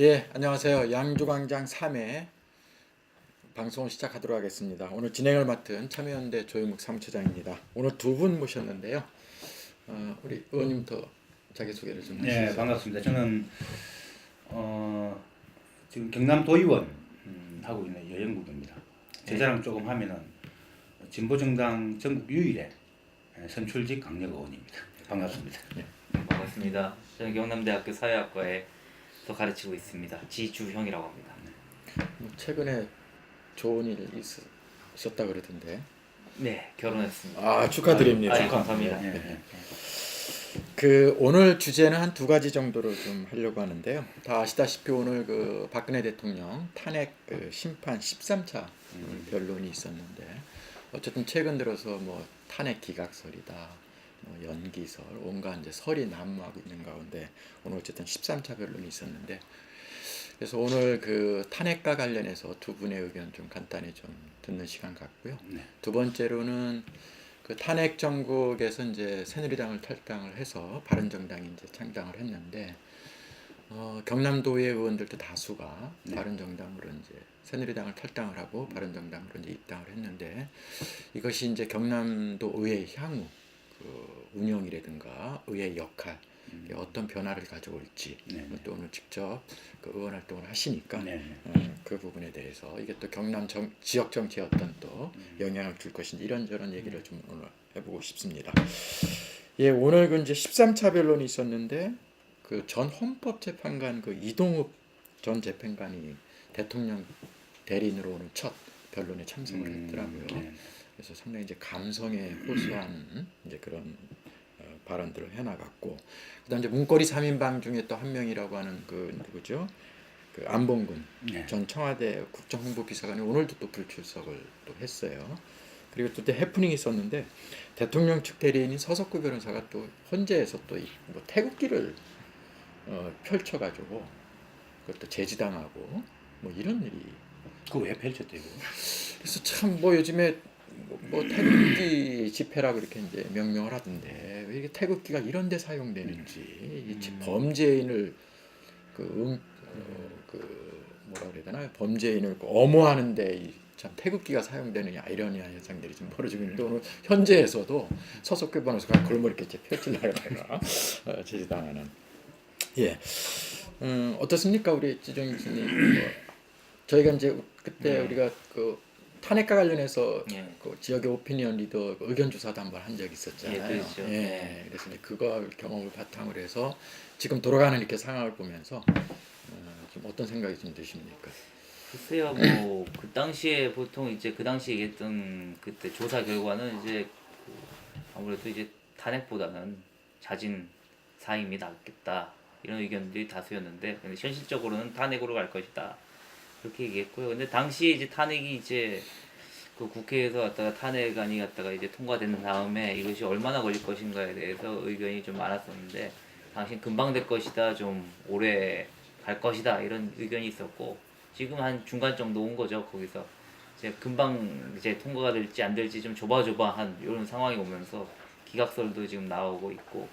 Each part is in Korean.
예, 안녕하세요. 양주광장 3회 방송을 시작하도록 하겠습니다. 오늘 진행을 맡은 참여연대 조영묵 사무처장입니다. 오늘 두 분 모셨는데요. 어, 우리 의원님부터 자기 소개를 좀 네, 해주세요. 반갑습니다. 저는 어, 지금 경남 도의원 음, 하고 있는 여영국입니다. 제 자랑 조금 하면은 진보정당 전국 유일의 예, 선출직 강력 의원입니다. 반갑습니다. 반갑습니다. 저는 경남대학교 사회학과에서 가르치고 있습니다. 지주형이라고 합니다. 뭐 최근에 좋은 일 있, 있었다 그러던데. 네, 결혼했습니다. 아 축하드립니다. 아, 예, 감사합니다. 예, 예. 그 오늘 주제는 한 두 가지 정도로 좀 하려고 하는데요. 다 아시다시피 오늘 그 박근혜 대통령 탄핵 그 심판 13차 변론이 있었는데 어쨌든 최근 들어서 뭐 탄핵 기각설이다, 뭐 연기설, 온갖 이제 설이 난무하고 있는 가운데 오늘 어쨌든 13차 변론이 있었는데 그래서 오늘 그 탄핵과 관련해서 두 분의 의견 좀 간단히 좀 듣는 시간 갖고요. 네. 두 번째로는 그 탄핵 정국에서 이제 새누리당을 탈당을 해서 바른정당이 이제 창당을 했는데 어, 경남도의 의원들도 다수가 네. 바른정당으로 이제 새누리당을 탈당을 하고 바른정당으로 이제 입당을 했는데 이것이 이제 경남도 의회 향후 그 운영이라든가 의회 역할 이게 어떤 변화를 가져올지 음. 네, 네. 또 오늘 직접 그 의원 활동을 하시니까 네, 네. 어, 그 부분에 대해서 이게 또 경남 정, 지역 정치에 어떤 또 영향을 줄 것인지 이런저런 얘기를 좀 오늘 해보고 싶습니다. 예, 오늘 그 이제 13차 변론이 있었는데 그 전 헌법재판관 그 이동욱 전 재판관이 대통령 대리인으로 오늘 첫 변론에 참석을 음, 했더라고요. 네. 그래서 상당히 이제 감성에 호소한 이제 그런 어, 발언들을 해나갔고 그다음 이제 문고리 3인방 중에 또 한 명이라고 하는 그 누구죠? 그 안봉근 네. 전 청와대 국정홍보비서관이 오늘도 또 불출석을 또 했어요. 그리고 또 해프닝이 있었는데 대통령 측 대리인인 서석구 변호사가 또 헌재에서 또 뭐 태극기를 어, 펼쳐가지고 그것도 제지당하고 뭐 이런 일이 그거 왜 펼쳤대 이거? 그래서 참 뭐 요즘에 뭐, 뭐 태극기 집회라고 이렇게 이제 명명을 하던데 왜 이게 태극기가 이런 데 사용되는지 이 지- 범죄인을 그, 음, 어, 그 뭐라 그래야 되나? 범죄인을 그 엄호하는데 이 참 태극기가 사용되느냐 이런 현상들이 좀 벌어지고 있는데 오늘 현재에서도 서석규 변호사가 그걸 뭐 이렇게 펼치려다가 어, 제지당하는. 예. 음, 어떻습니까? 우리 지정희 교수님. 뭐, 저희가 이제 그때 네. 우리가 그 탄핵과 관련해서 예. 그 지역의 오피니언 리더 그 의견 조사도 한번 한 적이 있었잖아요. 예, 그렇죠. 예, 네. 그래서 이제 그거 경험을 바탕으로 해서 지금 돌아가는 이렇게 상황을 보면서 어, 좀 어떤 생각이 좀 드십니까? 글쎄요, 뭐 그 당시에 보통 이제 그 당시 얘기했던 그때 조사 결과는 이제 그 아무래도 이제 탄핵보다는 자진 사임이 낫겠다 이런 의견들이 다수였는데 근데 현실적으로는 탄핵으로 갈 것이다 그렇게 얘기했고요. 근데 당시에 이제 탄핵이 이제 그 국회에서 갔다가 탄핵안이 갔다가 이제 통과된 다음에 이것이 얼마나 걸릴 것인가에 대해서 의견이 좀 많았었는데 당신 금방 될 것이다 좀 오래 갈 것이다 이런 의견이 있었고 지금 한 중간 정도 온 거죠 거기서 이제 금방 이제 통과가 될지 안 될지 좀 조바조바한 이런 상황이 오면서 기각설도 지금 나오고 있고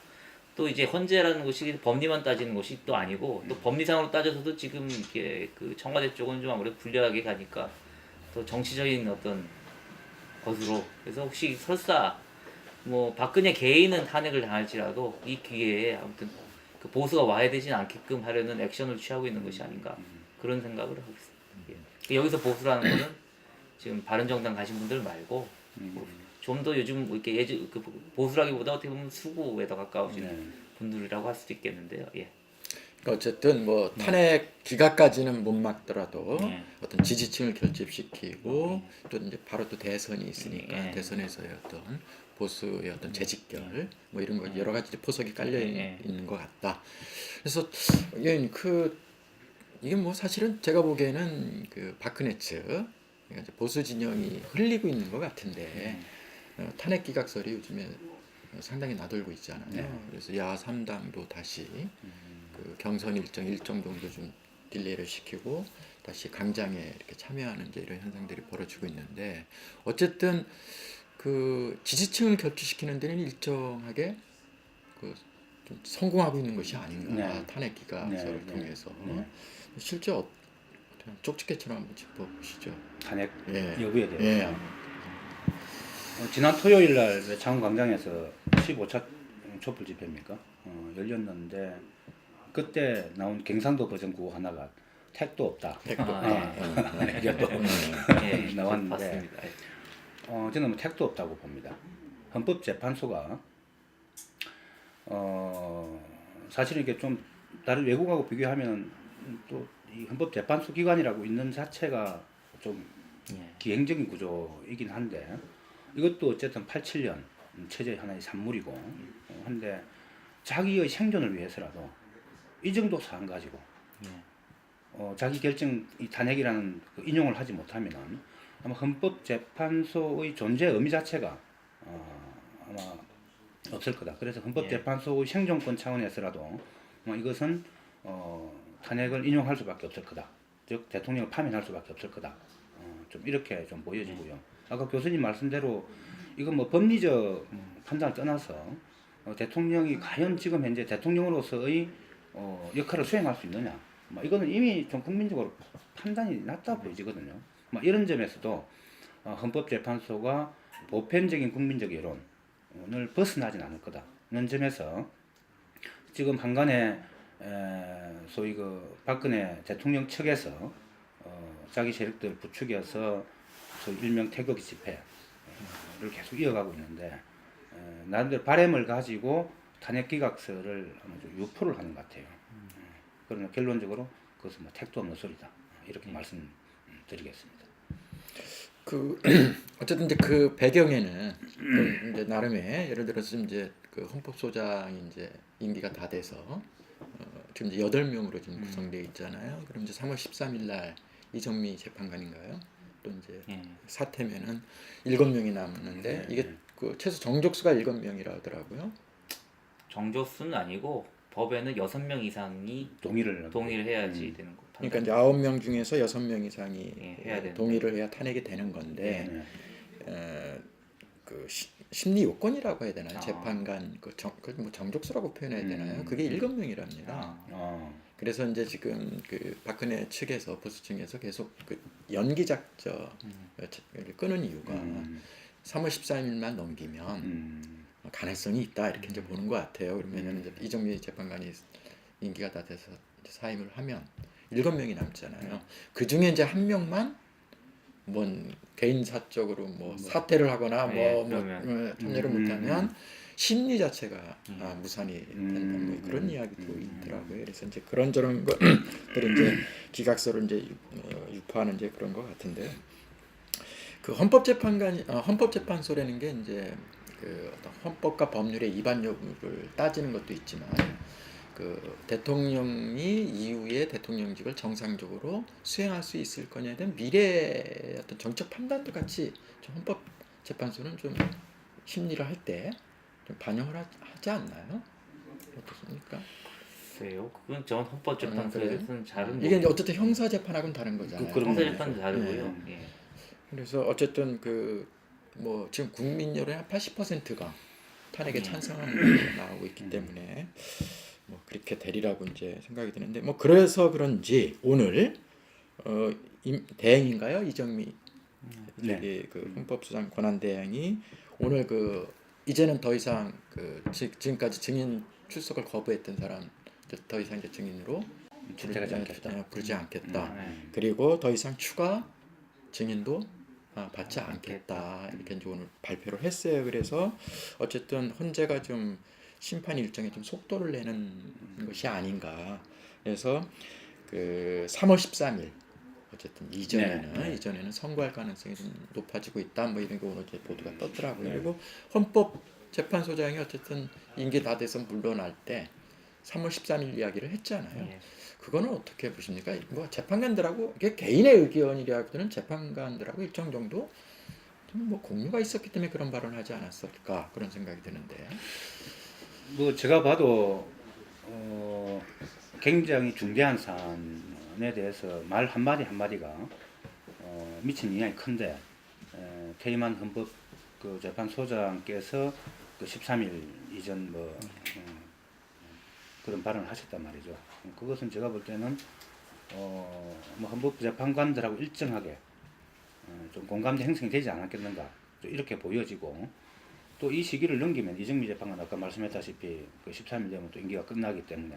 또 이제 헌재라는 곳이 법리만 따지는 곳이 또 아니고 또 법리상으로 따져서도 지금 이게 그 청와대 쪽은 좀 아무래도 불리하게 가니까 또 정치적인 어떤 것으로 그래서 혹시 설사 뭐 박근혜 개인은 탄핵을 당할지라도 이 기회에 아무튼 그 보수가 와해되진 않게끔 하려는 액션을 취하고 있는 것이 아닌가 그런 생각을 하고 있습니다. 예. 여기서 보수라는 거는 지금 바른정당 가신 분들 말고 좀 더 요즘 뭐 이렇게 예전 그 보수라기보다 어떻게 보면 수구에 더 가까우신 네. 분들이라고 할 수도 있겠는데요. 예. 그러니까 어쨌든 뭐 탄핵 기각까지는 못 막더라도 네. 어떤 지지층을 결집시키고 또 이제 바로 또 대선이 있으니까 네. 대선에서의 어떤 보수의 어떤 재직결 뭐 이런 거 여러 가지 포석이 깔려 있- 네. 있는 것 같다. 그래서 이게 그 이게 뭐 사실은 제가 보기에는 그 박근혜 측 그러니까 보수 진영이 흘리고 있는 것 같은데 어, 탄핵 기각설이 요즘에 상당히 나돌고 있잖아요. 네. 그래서 야 3당도 다시 그 경선 일정 일정 정도 좀 딜레이를 시키고 다시 강장에 이렇게 참여하는 이제 이런 현상들이 벌어지고 있는데 어쨌든 그 지지층을 결집시키는 데는 일정하게 그 좀 성공하고 있는 것이 아닌가 네. 탄핵 기각설을 네, 네. 통해서 네. 실제 어, 쪽집게처럼 한번 짚어보시죠. 탄핵 예. 여부에 대해서. 예. 어, 지난 토요일 날 창원 광장에서 15차 촛불 집회입니까? 어, 열렸는데 그때 나온 경상도 버전 구호 하나가 택도 없다. 택도 아, 없다. 네. 이게 또 예, 나왔는데 봤습니다. 예. 어, 저는 뭐 택도 없다고 봅니다. 헌법재판소가 어, 사실은 이게 좀 다른 외국하고 비교하면 또 이 헌법재판소 기관이라고 있는 자체가 좀 예. 기행적인 구조이긴 한데 이것도 어쨌든 87년 체제의 하나의 산물이고 어, 한데 자기의 생존을 위해서라도 이 정도 사안 가지고 예. 어, 자기 결정 이 탄핵이라는 그 인용을 하지 못하면은 아마 헌법재판소의 존재 의미 자체가 어, 아마 없을 거다. 그래서 헌법재판소의 생존권 차원에서라도 아마 이것은 어, 탄핵을 인용할 수밖에 없을 거다. 즉 대통령을 파면할 수밖에 없을 거다. 어, 좀 이렇게 좀 보여지고요. 아까 교수님 말씀대로 이건 뭐 법리적 판단을 떠나서 어, 대통령이 과연 지금 현재 대통령으로서의 어, 역할을 수행할 수 있느냐. 뭐 이거는 이미 좀 국민적으로 판단이 났다 보여지거든요. 뭐 이런 점에서도 어, 헌법재판소가 보편적인 국민적 여론을 벗어나진 않을 거다는 점에서 지금 한간에 에, 소위 그 박근혜 대통령 측에서 어, 자기 세력들 부추겨서 소위 일명 태극기 집회를 계속 이어가고 있는데 에, 나름대로 바램을 가지고 탄핵 기각서를 유포를 하는 것 같아요. 그러나 결론적으로 그것은 뭐 택도 없는 소리다 이렇게 말씀드리겠습니다. 그 어쨌든 이제 그 배경에는 그 이제 나름의 예를 들어서 이제 그 헌법 소장이 이제 임기가 다 돼서 어, 지금 이제 여덟 명으로 지금 구성되어 있잖아요. 그럼 이제 3월 13일 날 이정미 재판관인가요? 또 이제 예. 사퇴면은 일곱 명이 남았는데 이게 그 최소 정족수가 일곱 명이라 하더라고요. 정조수는 아니고 법에는 여섯 명 이상이 동의를 동의를 해야지 되는 거. 그러니까 이제 아홉 명 중에서 여섯 명 이상이 예, 해야. 동의를 해야 탄핵이 되는 건데 네. 에, 그 시, 심리 요건이라고 해야 되나요? 아. 재판관 그 정, 그 뭐 정족수라고 표현해야 음. 되나요? 그게 일곱 명이랍니다. 아, 어, 그래서 이제 지금 그 박근혜 측에서 보수 측에서 계속 그 연기 작전을 끄는 이유가 음, 3월 14일만 넘기면 음, 가능성이 있다 이렇게 이제 보는 것 같아요. 그러면 이제 이정미 재판관이 임기가 다 돼서 사임을 하면 일곱 명이 남잖아요. 그 중에 이제 한 명만 뭔 개인 사적으로 뭐 사퇴를 하거나 예, 뭐, 뭐 그러면. 어, 참여를 음, 못하면 심리 자체가 아, 무산이 음, 된다 뭐 그런 음, 이야기도 음. 있더라고요. 그래서 이제 그런 저런 것들을 이제 기각서를 이제 유- 어, 유포하는 이제 그런 것 같은데요. 그 헌법재판관 어, 헌법재판소라는 게 이제 그 어떤 헌법과 법률의 위반 여부를 따지는 것도 있지만 그 대통령이 이후에 대통령직을 정상적으로 수행할 수 있을 거냐에 대한 미래 어떤 정책 판단도 같이 좀 헌법재판소는 좀 심리를 할때좀 반영을 하, 하지 않나요? 어떻습니까? 글쎄요. 그건 전 헌법재판소에서는 잘은 이게 이제 어쨌든 형사 재판하고는 다른 거잖아요. 그런 형사 재판도 다르고요. 예. 그래서 어쨌든 그 뭐 지금 국민 여론의 한 80%가 탄핵에 음. 찬성하는 나오고 있기 때문에 뭐 그렇게 되리라고 이제 생각이 드는데 뭐 그래서 그런지 오늘 어 임, 대행인가요 이정미 네. 그 헌법수상 권한 대행이 오늘 그 이제는 더 이상 그 지, 지금까지 증인 출석을 거부했던 사람 더 이상 이제 증인으로 출석하지 않겠다. 어, 부르지 않겠다. 네. 그리고 더 이상 추가 증인도 아, 받지 않겠다 이렇게 이제 오늘 발표를 했어요. 그래서 어쨌든 헌재가 좀 심판 일정에 좀 속도를 내는 것이 아닌가. 그래서 그 3월 13일 어쨌든 이전에는 네, 네. 이전에는 선고할 가능성이 좀 높아지고 있다. 뭐 이런 거 오늘 이제 보도가 떴더라고요. 네. 그리고 헌법 재판소장이 어쨌든 임기 다 돼서 물러날 때 3월 13일 이야기를 했잖아요. 예. 그거는 어떻게 보십니까? 뭐 재판관들하고 이게 개인의 의견이라기보다는 재판관들하고 일정 정도 좀뭐 공유가 있었기 때문에 그런 발언을 하지 않았을까 그런 생각이 드는데. 뭐 제가 봐도 어, 굉장히 중대한 사안 에 대해서 말 한마디 한마디가 어, 미친 영향이 큰데 에, 퇴임한 헌법 그 재판소장께서 그 13일 이전 뭐 어, 그런 발언을 하셨단 말이죠. 그것은 제가 볼 때는 어, 뭐 헌법 재판관들하고 일정하게 어, 좀 공감대 형성이 되지 않았겠는가 좀 이렇게 보여지고 또 이 시기를 넘기면 이정미 재판관 아까 말씀했다시피 그 13일 되면 또 임기가 끝나기 때문에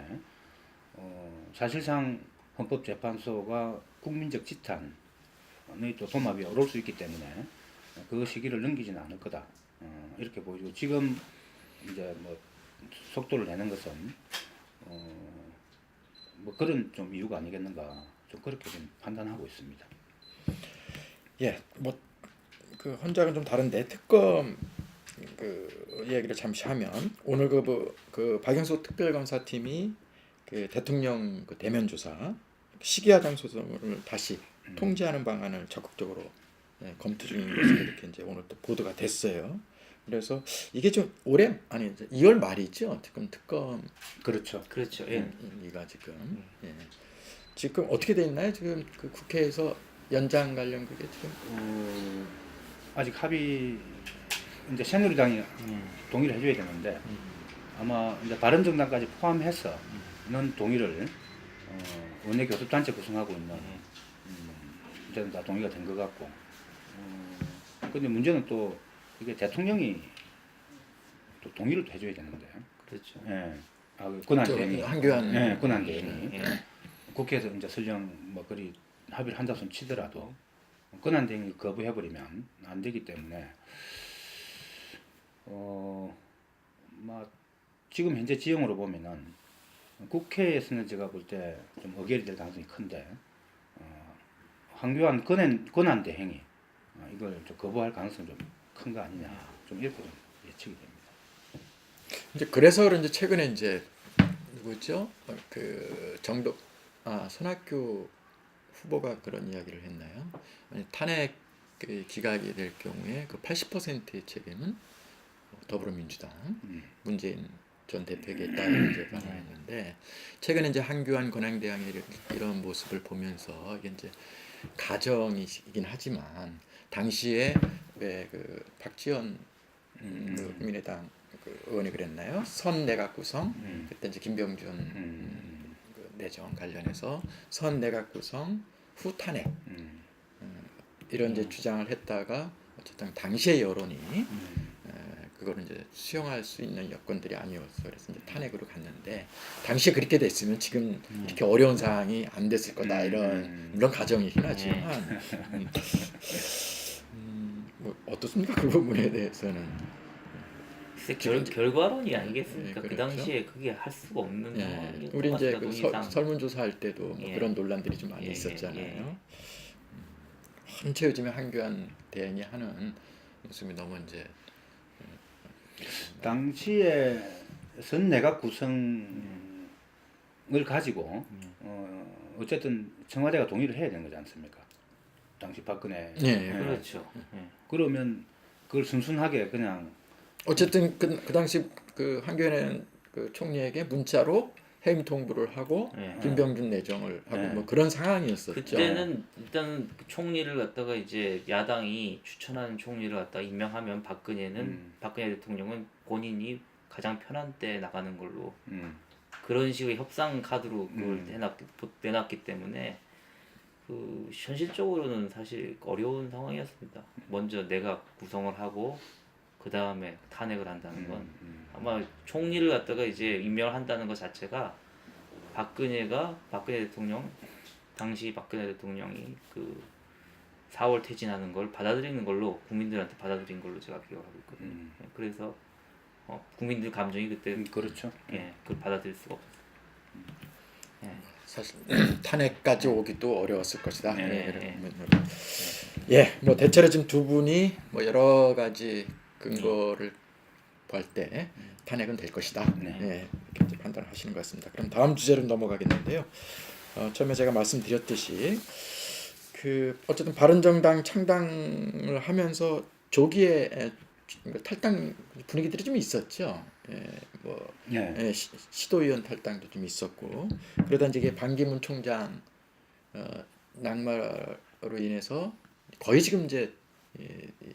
어, 사실상 헌법재판소가 국민적 지탄의 또 도마비에 오를 수 있기 때문에 그 시기를 넘기지는 않을 거다 어, 이렇게 보이고 지금 이제 뭐 속도를 내는 것은 어, 뭐 그런 좀 이유가 아니겠는가 좀 그렇게 좀 판단하고 있습니다. 예, 뭐 그 헌장은 좀 다른데 특검 그 이야기를 잠시 하면 오늘 그, 뭐, 그 박영수 특별검사팀이 그 대통령 그 대면 조사 시기하장 소송을 다시 음. 통제하는 방안을 적극적으로 예, 검토 중인 것으로 이렇게 이제 오늘 또 보도가 됐어요. 그래서 이게 좀 올해 아니 이제 2월 말이죠. 특검 특검 그렇죠. 그렇죠. 예. 이가 지금 예. 지금 어떻게 돼 있나요? 지금 그 국회에서 연장 관련 그게 지금 어, 아직 합의 이제 새누리당이 음. 동의를 해줘야 되는데 아마 이제 바른정당까지 포함해서는 동의를 어, 원내 교섭단체 구성하고 있는 음, 이제는 다 동의가 된 것 같고. 어, 근데 문제는 또 이게 대통령이 또 동의를 또 해줘야 되는데. 그렇죠. 예. 아, 그 권한 저 대행이. 한교안. 예, 권한 대행이. 예. 국회에서 이제 설령 뭐 그리 합의를 한다 손 치더라도 권한 대행이 거부해버리면 안 되기 때문에 어, 막 지금 현재 지형으로 보면은 국회에서는 제가 볼 때좀 의결이 될 가능성이 큰데 어, 황교안 권한 권한 대행이 어, 이걸 좀 거부할 가능성이 좀 큰 거 아니냐 좀 이렇게 좀 예측이 됩니다. 이제 그래서 그런지 최근에 이제 누구죠? 어, 그 정도 아 손학규 후보가 그런 이야기를 했나요? 탄핵 그 기각이 될 경우에 그 80%의 책임은 더불어민주당 음. 문재인 전 대표에게 있다는 이제 발언했는데 최근에 이제 한교안 권한대항의 이런- 모습을 보면서 이게 이제 가정이긴 하지만 당시에 왜 그 박지원 음, 그 국민의당 그 의원이 그랬나요? 선 내각 구성 음. 그때 이제 김병준 음. 그 내정 관련해서 선 내각 구성 후 탄핵 음. 이런 이제 주장을 했다가 어쨌든 당시의 여론이 음. 에, 그거를 이제 수용할 수 있는 여건들이 아니었어 그래서 이제 탄핵으로 갔는데 당시에 그렇게 됐으면 지금 이렇게 어려운 상황이 안 됐을 거다 음. 이런 이런 가정이긴 하지만 음, 음, 뭐 어떻습니까 그 부분에 대해서는 결, 결과론이 아니겠습니까? 예, 그 그렇죠. 당시에 그게 할 수가 없는 예, 우리 것 이제. 그 논의상. 설, 설문조사 할 때도 뭐 예. 그런 논란들이 좀 많이 예, 예, 있었잖아요. 예. 음, 한채 요즘에 한교안 대행이 하는 모습이 너무 이제 당시에 선 내각 구성을 가지고 음. 어, 어쨌든 청와대가 동의를 해야 되는 거지 않습니까? 당시 박근혜. 예, 예. 그렇죠. 예. 그러면 그걸 순순하게 그냥 어쨌든 그, 그 당시 그 한교안 그 총리에게 문자로 해임 통보를 하고 예. 김병준 내정을 하고 예. 뭐 그런 상황이었었죠. 그때는 일단 그 총리를 갖다가 이제 야당이 추천하는 총리를 갖다 임명하면 박근혜는 음. 박근혜 대통령은 본인이 가장 편한 때 나가는 걸로 음, 그런 식의 협상 카드로 그걸 음. 해놨기, 내놨기 때문에 그 현실적으로는 사실 어려운 상황이었습니다. 먼저 내가 구성을 하고 그 다음에 탄핵을 한다는 건 음, 아마 총리를 갖다가 이제 임명을 한다는 것 자체가 박근혜가 박근혜 대통령 당시 박근혜 대통령이 그 4월 퇴진하는 걸 받아들이는 걸로 국민들한테 받아들인 걸로 제가 기억을 하고 있거든요. 음. 예, 그래서 어, 국민들 감정이 그때 음, 그렇죠. 예, 그걸 받아들일 수가 없었어요. 예. 사실 탄핵까지 오기도 어려웠을 것이다. 네, 예, 네. 그런 부분으로. 예, 뭐 대체로 지금 두 분이 뭐 여러 가지 근거를 볼때 탄핵은 될 것이다. 네. 예, 이렇게 판단하시는 것 같습니다. 그럼 다음 주제로 넘어가겠는데요. 어, 처음에 제가 말씀드렸듯이 그 어쨌든 바른정당 창당을 하면서 조기에 에, 탈당 분위기들이 좀 있었죠. 예, 뭐 예. 예, 시, 시도의원 탈당도 좀 있었고 그러다 이제 반기문 총장 어, 낙마로 인해서 거의 지금 이제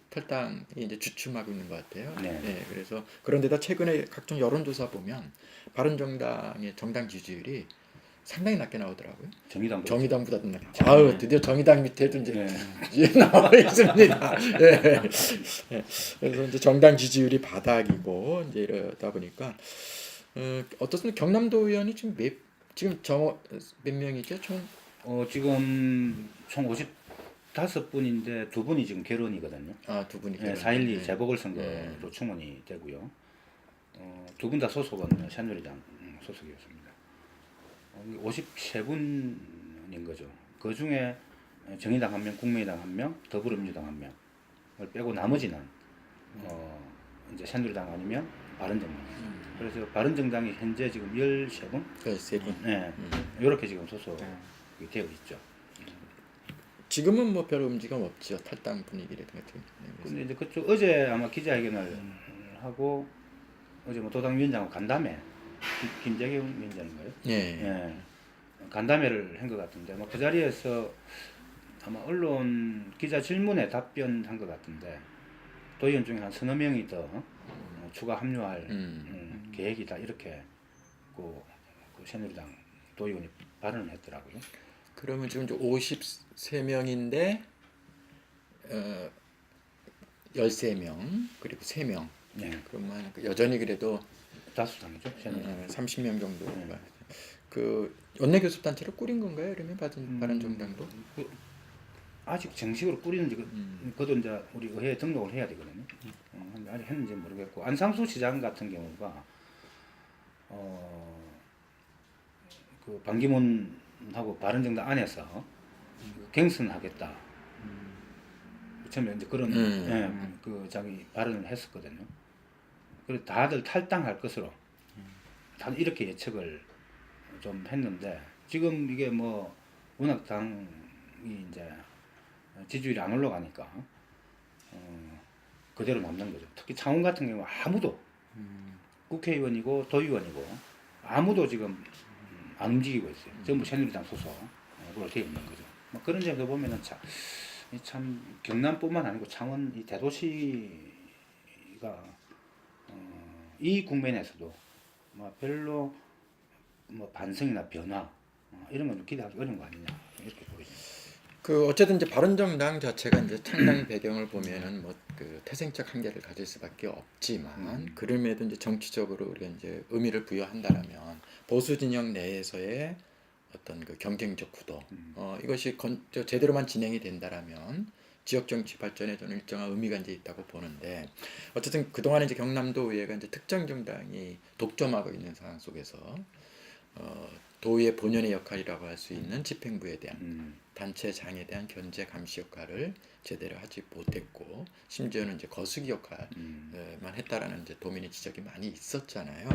탈당이 이제 주춤하고 있는 것 같아요. 네. 예, 그래서 그런데다 최근에 각종 여론조사 보면 바른정당의 정당 지지율이 상당히 낮게 나오더라고요. 정의당 정의당보다 더 낮게. 아유 드디어 정의당 밑에도 이제 네. 이제 나와 있습니다. 예. 예. 그래서 이제 정당 지지율이 바닥이고 이제 이러다 보니까 어, 어떻습니까? 경남도 의원이 지금 몇 지금 정몇 명이죠? 총 어 지금 총 55분인데 두 분이 지금 결혼이거든요. 아, 두 분이 네, 결혼. 4.12 네. 재보궐선거로 네. 충원이 되고요. 어, 두 분 다 소속은 새누리당 음, 소속이었습니다. 어, 53분인 거죠. 그 중에 정의당 한 명, 국민의당 한 명, 더불어민주당 한 명을 빼고 나머지는 어, 이제 새누리당 아니면 바른정당. 그래서 바른정당이 현재 지금 13분, 그세 분. 네, 음. 이렇게 지금 소속이 되어 있죠. 지금은 뭐 별 움직임 없죠. 탈당 분위기라든가 같은. 근데 이제 그쪽 어제 아마 기자회견을 하고 어제 뭐 도당위원장하고 간담회 김- 김재경 위원장인가요? 예. 예. 간담회를 한 것 같은데 뭐그 자리에서 아마 언론 기자 질문에 답변한 것 같은데 도의원 중에 한 서너 명이 더 어, 추가 합류할 음. 음, 계획이다 이렇게 그, 그 새누리당 도의원이 발언을 했더라고요. 그러면 지금 이제 53명인데 어 13명 그리고 3명. 네, 그러면 그 여전히 그래도 다수당이죠 새누리당. 어, 30명 정도가 네. 그 연내 교섭 단체를 꾸린 건가요? 그러면 바른 음. 바른 정당도? 그, 아직 정식으로 꾸리는지 그, 음. 그것도 이제 우리 의회에 등록을 해야 되거든요. 어, 근데 아직 했는지 모르겠고 안상수 시장 같은 경우가 어 그 반기문 하고 바른정당 안에서 갱선하겠다. 처음에 이제 그런 음. 예, 그 자기 발언을 했었거든요. 그래서 다들 탈당할 것으로 다들 이렇게 예측을 좀 했는데 지금 이게 뭐 워낙 당이 이제 지지율이 안 올라가니까 어, 그대로 남는 거죠. 특히 창원 같은 경우 아무도 국회의원이고 도의원이고 아무도 지금 음, 안 움직이고 있어요. 전부 새누리당 소속으로 되어 있는 거죠. 뭐 그런 점에서 보면은 참, 이참 경남뿐만 아니고 창원 이 대도시가 어, 이 국면에서도 뭐 별로 뭐 반성이나 변화 어, 이런 건 기대하기 어려운 거 아니냐 이렇게 보입니다. 그 어쨌든 이제 바른정당 자체가 이제 창당 배경을 보면은 뭐 그 태생적 한계를 가질 수밖에 없지만 음. 그럼에도 이제 정치적으로 우리가 이제 의미를 부여한다라면 보수 진영 내에서의 어떤 그 경쟁적 구도 음. 어 이것이 건, 저 제대로만 진행이 된다라면 지역 정치 발전에 저는 일정한 의미가 이제 있다고 보는데 어쨌든 그동안 이제 경남도 의회가 이제 특정 정당이 독점하고 있는 상황 속에서 어 도의회 본연의 역할이라고 할 수 있는 집행부에 대한 음, 단체장에 대한 견제 감시 역할을 제대로 하지 못했고 심지어는 이제 거수기 역할만 음, 했다라는 이제 도민의 지적이 많이 있었잖아요.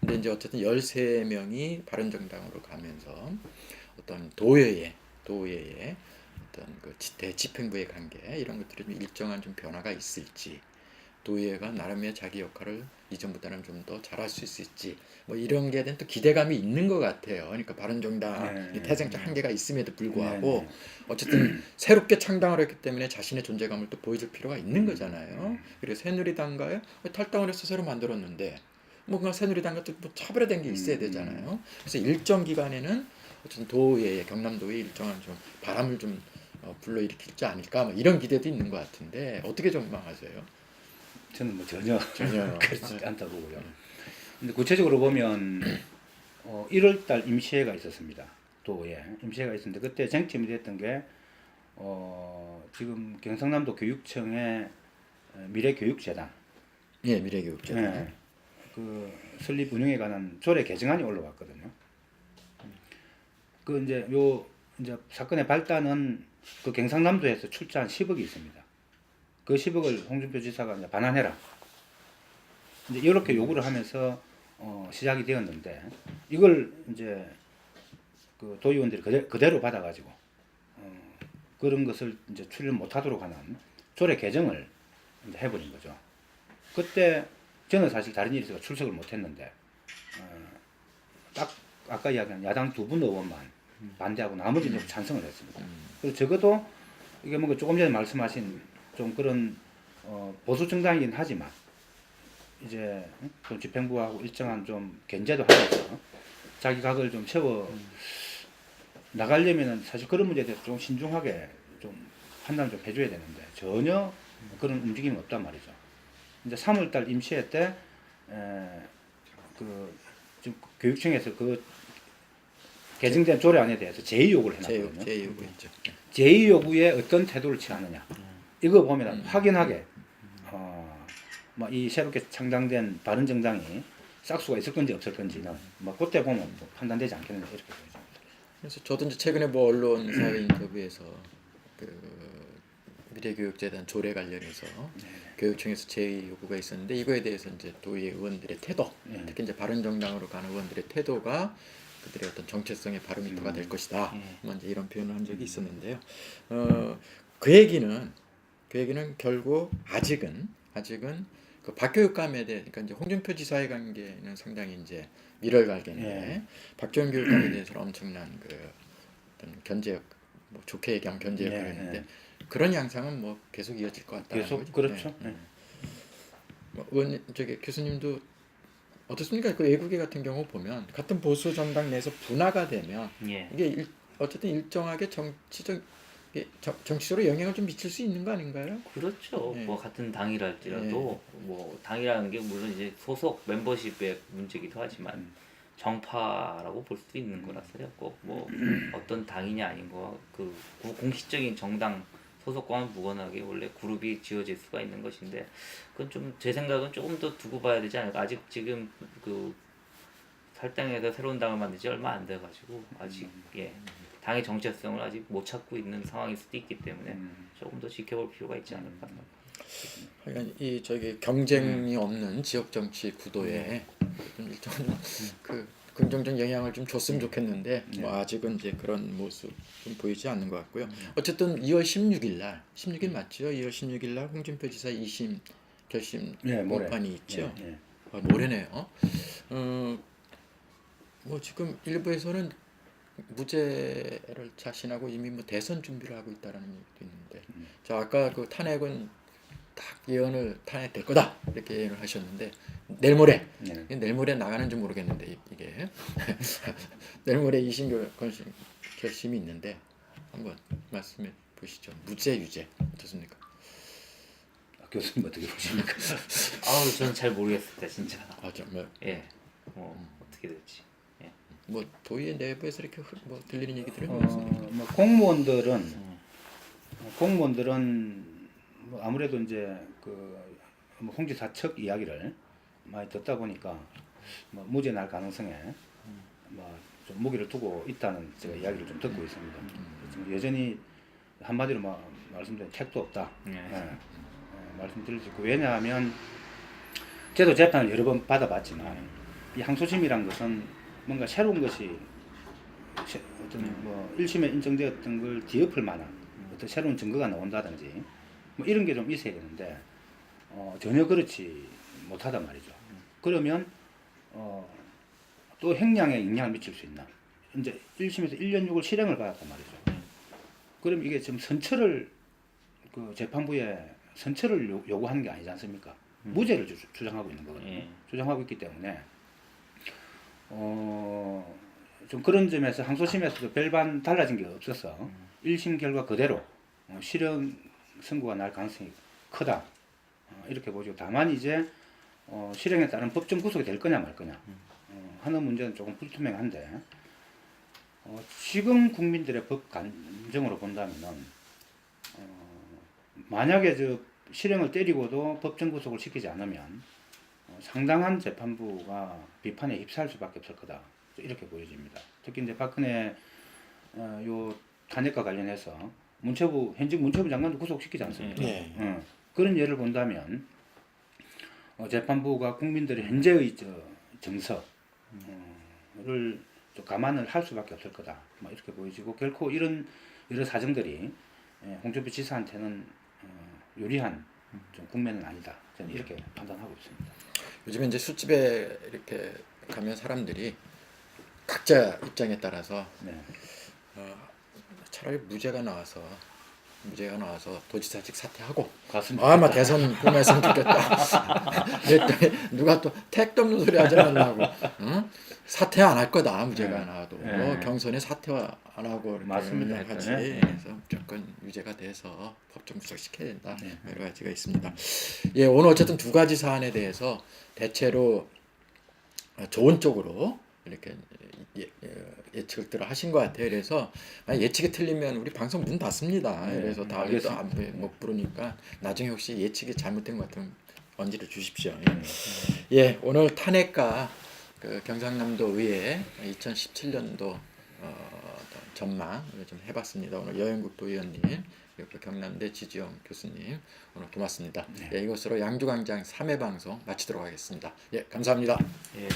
근데 이제 어쨌든 13명이 바른정당으로 가면서 어떤 도의회 도의회의 어떤 그 지- 대집행부의 관계 이런 것들이 좀 일정한 좀 변화가 있을지 도의회가 나름의 자기 역할을 이전보다는 좀 더 잘할 수 있을지 뭐 이런 게 대한 또 기대감이 있는 것 같아요. 그러니까 바른정당이 네. 태생적 한계가 있음에도 불구하고 네, 네. 어쨌든 새롭게 창당을 했기 때문에 자신의 존재감을 또 보여줄 필요가 있는 거잖아요. 그래서 새누리당과의 탈당을 해서 새로 만들었는데 뭔가 새누리당과 또 뭐 차별화된 게 있어야 음. 되잖아요. 그래서 일정 기간에는 어쨌든 도의회 경남도의 일정한 좀 바람을 좀 어, 불러일으키지 않을까 뭐 이런 기대도 있는 것 같은데 어떻게 전망하세요? 저는 뭐 전혀 전혀 그렇지 않다고 보고요. 근데 구체적으로 보면 어, 1월 달 임시회가 있었습니다. 도에 임시회가 있었는데 그때 쟁점이 됐던 게 어, 지금 경상남도 교육청의 어, 미래교육재단 예 미래교육재단 예, 그 설립 운영에 관한 조례 개정안이 올라왔거든요. 그 이제 요 이제 사건의 발단은 그 경상남도에서 출자한 10억이 있습니다. 그 10억을 홍준표 지사가 이제 반환해라. 이제 이렇게 요구를 하면서 어, 시작이 되었는데 이걸 이제 그 도의원들이 그대, 그대로 받아가지고 어, 그런 것을 이제 출연 못하도록 하는 조례 개정을 이제 해버린 거죠. 그때 저는 사실 다른 있어서 출석을 못했는데 어, 딱 아까 이야기한 야당 두 분 의원만 반대하고 나머지는 좀 찬성을 했습니다. 그래서 적어도 이게 뭔가 조금 전에 말씀하신 좀 그런 어, 보수 정당이긴 하지만 이제 좀 집행부하고 일정한 좀 견제도 하면서 자기 각을 좀 세워 나가려면은 사실 그런 문제에 대해서 좀 신중하게 좀 판단을 좀 해줘야 되는데 전혀 그런 움직임이 없단 말이죠. 이제 3월달 임시회 때, 에, 그, 지금 교육청에서 그 개정된 조례안에 대해서 제의 요구를 제 해놨거든요. 제 요구했죠. 제의 요구에 어떤 태도를 취하느냐. 이거 보면 확연하게, 어, 뭐이 새롭게 창당된 바른 정당이 싹수가 있을 건지 없을 건지는 뭐 그때 보면 뭐 판단되지 않겠는데 이렇게 보입니다. 그래서 저도 이제 최근에 뭐 언론사의 인터뷰에서 그 미래교육재단 조례 관련해서 교육청에서 제의 요구가 있었는데 이거에 대해서 이제 도의 의원들의 태도, 네. 특히 이제 바른정당으로 가는 의원들의 태도가 그들의 어떤 정체성의 바로미터가 될 것이다. 네. 뭐 이제 이런 표현을 한 적이 있었는데요. 어, 그 얘기는 그 얘기는 결국 아직은 아직은 그 박교육감에 대해 그러니까 이제 홍준표 지사의 관계는 상당히 이제 밀월갈개인데 예. 박지원 교육감에 대해서는 엄청난 그 어떤 견제역 뭐 좋게 얘기하면 견제 예, 역할을 했는데 예. 그런 양상은 뭐 계속 이어질 것 같다. 계속 그렇죠. 예. 뭐 의원 저기 교수님도 어떻습니까? 그 외국계 같은 경우 보면 같은 보수 정당 내에서 분화가 되면 예. 이게 일, 어쨌든 일정하게 정치적 정- 정치적으로 영향을 좀 미칠 수 있는 거 아닌가요? 그렇죠. 예. 뭐 같은 당이랄지라도 뭐 당이라는 게 물론 이제 소속 멤버십의 문제기도 하지만 음. 정파라고 볼 수도 있는 거라서요. 꼭뭐 어떤 당이냐 아닌 거그 공식적인 정당 소속과는 무관하게 원래 그룹이 지어질 수가 있는 것인데 그건 좀 제 생각은 조금 더 두고 봐야 되지 않을까. 아직 지금 그 탈당해서 새로운 당을 만든 지 얼마 안 돼가지고 아직 예 당의 정체성을 아직 못 찾고 있는 상황일 수도 있기 때문에 음. 조금 더 지켜볼 필요가 있지 않을까. 하여간 이 저기 경쟁이 없는 지역 정치 구도에 좀 일정한 그 긍정적 영향을 좀 줬으면 좋겠는데 뭐 아직은 이제 그런 모습 좀 보이지 않는 것 같고요. 어쨌든 2월 16일 날 16일 맞죠? 2월 16일 날 홍준표 지사 2심 결심 예, 모레. 공판이 있죠. 예, 예. 아, 모레네요. 어, 뭐 지금 일부에서는 무죄를 자신하고 이미 뭐 대선 준비를 하고 있다라는 얘기도 있는데, 음. 자 아까 그 탄핵은 딱 예언을 탄핵될 거다 이렇게 예언을 하셨는데 내일 모레 예. 이게 내일 모레 나가는지 모르겠는데 이- 이게 내일 모레 이심 결- 결심 결심이 있는데 한번 말씀해 보시죠. 무죄 유죄 어떻습니까? 아, 교수님 어떻게 보십니까? 아우 저는 잘 모르겠습니다 진짜. 아 정말 예. 뭐 어떻게 될지. 예. 뭐 도의회 내부에서 이렇게 흐- 뭐 들리는 얘기들은 어. 뭐 공무원들은 어, 공무원들은 뭐 아무래도 이제 그뭐 홍지사 척 이야기를 많이 듣다 보니까 뭐 무죄 날 가능성에 뭐좀 무기를 두고 있다는 제가 이야기를 좀 듣고 있습니다. 지금 여전히 한마디로 뭐 말씀드린 택도 없다. 예. 예, 예, 말씀드릴 수 있고 왜냐하면 저도 재판을 여러 번 받아봤지만 이 항소심이란 것은 뭔가 새로운 것이 새- 어떤 뭐 1심에 인정되었던 걸 뒤엎을 만한 어떤 새로운 증거가 나온다든지 뭐 이런 게 좀 있어야 되는데 어, 전혀 그렇지 못하단 말이죠. 그러면 어, 또 행량에 영향을 미칠 수 있나? 이제 1심에서 1년 6을 실형을 받았단 말이죠. 그럼 이게 지금 선처를 그 재판부에 선처를 요, 요구하는 게 아니지 않습니까? 무죄를 주, 주장하고 있는 거거든요. 예. 주장하고 있기 때문에 어, 좀 그런 점에서 항소심에서도 별반 달라진 게 없어서 1심 결과 그대로 어, 실형 선고가 날 가능성이 크다. 어, 이렇게 보죠. 다만 이제 어, 실형에 따른 법정 구속이 될 거냐 말 거냐 어, 하는 문제는 조금 불투명한데 어, 지금 국민들의 법 감정으로 본다면은 어, 만약에 저 실형을 때리고도 법정 구속을 시키지 않으면 어, 상당한 재판부가 비판에 휩싸일 수밖에 없을 거다 이렇게 보여집니다. 특히 이제 박근혜 어, 요 탄핵과 관련해서 문체부 현직 문체부 장관도 구속시키지 않습니까? 네. 어, 그런 예를 본다면 어, 재판부가 국민들의 현재의 저 정서를 좀 감안을 할 수밖에 없을 거다. 뭐 이렇게 보여지고 결코 이런 여러 사정들이 예, 홍준표 지사한테는 어, 유리한 좀 국면은 아니다. 저는 이렇게 판단하고 있습니다. 요즘에 이제 술집에 이렇게 가면 사람들이 각자 입장에 따라서 네. 어, 차라리 무죄가 나와서 무죄가 나와서 도지사직 사퇴하고 갔으면 아마. 대선 공했으면 좋겠다. 그랬더니 누가 또 택도 없는 소리 하지 말라고. 응? 사퇴 안 할 거다 무죄가 네. 나와도 네. 뭐 경선에 사퇴 안 하고 맞습니다. 하지. 네. 그래서 무조건 유죄가 돼서 법정 구속시켜야 된다. 네. 여러 가지가 있습니다. 예 오늘 어쨌든 두 가지 사안에 대해서 대체로 좋은 쪽으로 이렇게 예, 예, 측들을 하신 것 같아요. 그래서 예측이 틀리면 우리 방송 문 닫습니다. 네, 그래서 다음에 알겠습니다. 또못 부르니까 나중에 혹시 예측이 잘못된 것 같으면 언지를 주십시오. 예. 네. 예, 오늘 탄핵과 그 경상남도 의회 2017년도 어, 전망을 좀 해봤습니다. 오늘 여영국 도 의원님 그리고 또 경남대 지지영 교수님 오늘 고맙습니다. 네. 예, 이것으로 양주광장 3회 방송 마치도록 하겠습니다. 예, 감사합니다. 예.